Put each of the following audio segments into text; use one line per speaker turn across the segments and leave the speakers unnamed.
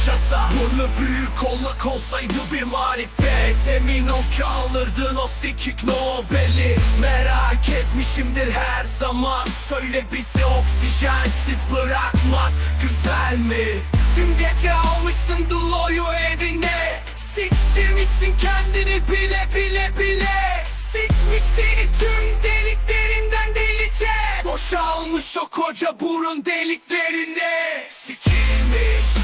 yaşasa Burnu büyük olmak olsaydı bir marifet. Emin ol ki alırdın o sikik Nobel'i. Merak etmişimdir her zaman. Söyle bizi oksijensiz bırakmak güzel mi? Dün gece almışsın Dlo'yu evine. Siktirmişsin kendini bile bile bile? Sikmiş seni tüm deliklerinden delice. Boşalmış o koca burun deliklerine. Sikilmiş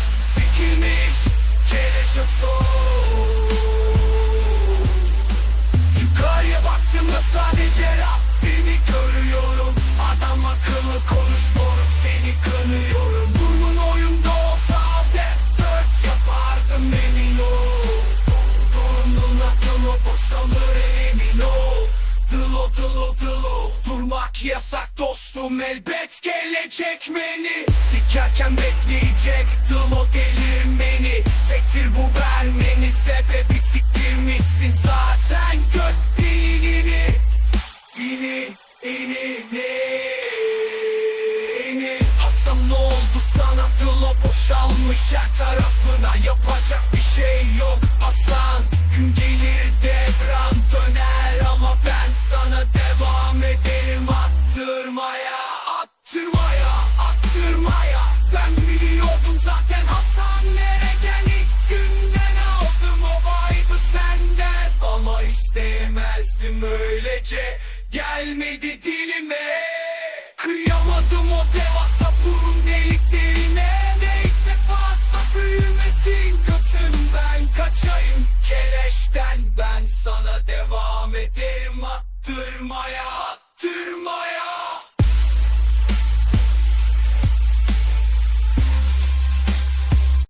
Yasak dostum elbet gelecek beni Sikerken bekleyecek o delirmeni. Tektir bu vermeni sebebi siktirmişsin zaten göt dilini. İni ini ne? İni. Hasan ne oldu sana? Dılo boşalmış her taraf İstemezdim öylece. Gelmedi dilime.